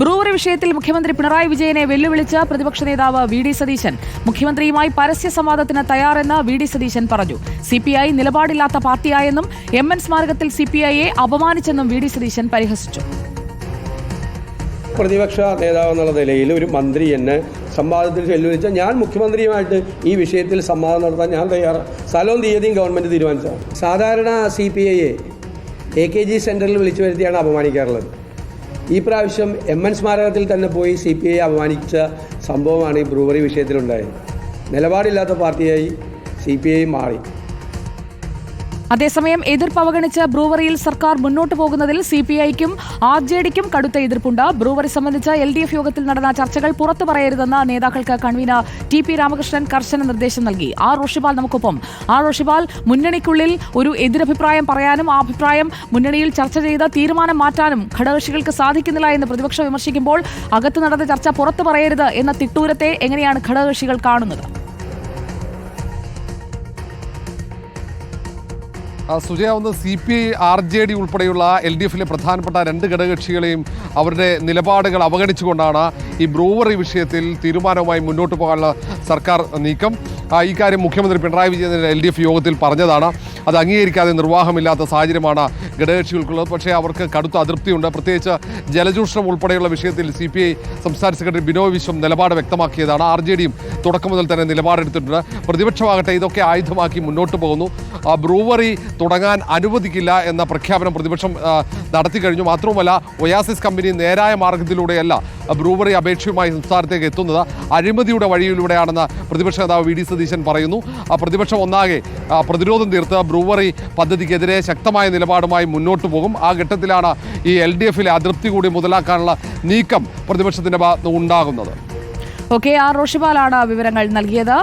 Brewery വിഷയത്തിൽ മുഖ്യമന്ത്രി പിണറായി വിജയനെ വെല്ലുവിളിച്ച് പ്രതിപക്ഷ നേതാവ് വി ഡി സതീശൻ. മുഖ്യമന്ത്രിയുമായി പരസ്യ സംവാദത്തിന് തയ്യാറെന്ന് വി ഡി സതീശൻ പറഞ്ഞു. സി പി ഐ നിലപാടില്ലാത്ത പാർട്ടിയായെന്നും എം എൻ സ്മാരകത്തിൽ സി പി ഐയെ അപമാനിച്ചെന്നും വി ഡി സതീശൻ പരിഹസിച്ചു. പ്രതിപക്ഷ നേതാവ് എന്നുള്ള നിലയിൽ ഒരു മന്ത്രി എന്നെ സംവാദത്തിൽ വെല്ലുവിളിച്ച ഞാൻ മുഖ്യമന്ത്രിയുമായിട്ട് ഈ വിഷയത്തിൽ സംവാദം നടത്താൻ ഞാൻ തയ്യാറാണ് സ്ഥലവും തീയതിയും ഗവൺമെന്റ് തീരുമാനിച്ചതാണ്. സാധാരണ സി പി ഐയെ എ കെ ജി സെന്ററിൽ വിളിച്ചു വരുത്തിയാണ് അപമാനിക്കാറുള്ളത്. ഈ പ്രാവശ്യം എം എൻ സ്മാരകത്തിൽ തന്നെ പോയി സി പി ഐ അപമാനിച്ച സംഭവമാണ് ഈ ബ്രൂവറി വിഷയത്തിലുണ്ടായത്. നിലപാടില്ലാത്ത പാർട്ടിയായി സി പി ഐ മാറി. അതേസമയം എതിർപ്പ് അവഗണിച്ച് ബ്രൂവറിയിൽ സർക്കാർ മുന്നോട്ടു പോകുന്നതിൽ സി പി ഐക്കും ആർ ജെ ഡിക്കും കടുത്ത എതിർപ്പുണ്ട്. ബ്രൂവറി സംബന്ധിച്ച് എൽ ഡി എഫ് യോഗത്തിൽ നടന്ന ചർച്ചകൾ പുറത്തു പറയരുതെന്ന് നേതാക്കൾക്ക് കൺവീനർ ടി പി രാമകൃഷ്ണൻ കർശന നിർദ്ദേശം നൽകി. ആർ റോഷിപാൽ നമുക്കൊപ്പം. ആർ റോഷിപാൽ മുന്നണിക്കുള്ളിൽ ഒരു എതിരഭിപ്രായം പറയാനും ആ അഭിപ്രായം മുന്നണിയിൽ ചർച്ച ചെയ്ത് തീരുമാനം മാറ്റാനും ഘടകകക്ഷികൾക്ക് സാധിക്കുന്നില്ല എന്ന് പ്രതിപക്ഷം വിമർശിക്കുമ്പോൾ അകത്ത് നടന്ന ചർച്ച പുറത്തു പറയരുത് എന്ന തിട്ടൂരത്തെ എങ്ങനെയാണ് ഘടകകക്ഷികൾ കാണുന്നത്? ആ, സുജയ ഒന്ന് C P I R J D ഉൾപ്പെടെയുള്ള എൽ ഡി എഫിലെ പ്രധാനപ്പെട്ട രണ്ട് ഘടകകക്ഷികളെയും അവരുടെ നിലപാടുകൾ അവഗണിച്ചുകൊണ്ടാണ് ഈ ബ്രൂവറി വിഷയത്തിൽ തീരുമാനവുമായി മുന്നോട്ട് പോകാനുള്ള സർക്കാർ നീക്കം. ആ, ഈ കാര്യം മുഖ്യമന്ത്രി Pinarayi Vijayan L D F യോഗത്തിൽ പറഞ്ഞതാണ്. അത് അംഗീകരിക്കാതെ നിർവാഹമില്ലാത്ത സാഹചര്യമാണ് ഘടകകക്ഷികൾക്കുള്ളത്. പക്ഷേ അവർക്ക് കടുത്ത അതൃപ്തിയുണ്ട്. പ്രത്യേകിച്ച് ജലചൂഷണം ഉൾപ്പെടെയുള്ള വിഷയത്തിൽ സി പി ഐ സംസ്ഥാന സെക്രട്ടറി ബിനോയ് വിശ്വം നിലപാട് വ്യക്തമാക്കിയതാണ്. ആർ ജെ ഡിയും തുടക്കം മുതൽ തന്നെ നിലപാടെടുത്തിട്ടുണ്ട്. പ്രതിപക്ഷമാകട്ടെ ഇതൊക്കെ ആയുധമാക്കി മുന്നോട്ട് പോകുന്നു. ബ്രൂവറി തുടങ്ങാൻ അനുവദിക്കില്ല എന്ന പ്രഖ്യാപനം പ്രതിപക്ഷം നടത്തി കഴിഞ്ഞു. മാത്രവുമല്ല ഒയാസിസ് കമ്പനി നേരായ മാർഗത്തിലൂടെയല്ല ബ്രൂവറി അപേക്ഷയുമായി സംസ്ഥാനത്തേക്ക് എത്തുന്നത്. അഴിമതിയുടെ വഴിയിലൂടെയാണെന്ന് പ്രതിപക്ഷ നേതാവ് വി ഡി സതീശൻ പറയുന്നു. പ്രതിപക്ഷം ഒന്നാകെ പ്രതിരോധം തീർത്ത് ബ്രൂവറി പദ്ധതിക്കെതിരെ ശക്തമായ നിലപാടുമായി മുന്നോട്ട് പോകും. ആ ഘട്ടത്തിലാണ് ഈ എൽ ഡി എഫിലെ അതൃപ്തി കൂടി മുതലാക്കാനുള്ള നീക്കം പ്രതിപക്ഷത്തിന്റെ ഭാഗത്ത് ഉണ്ടാകുന്നത്. ഓക്കെ ആർ റോഷിപാലാണ് വിവരങ്ങൾ നൽകിയത്.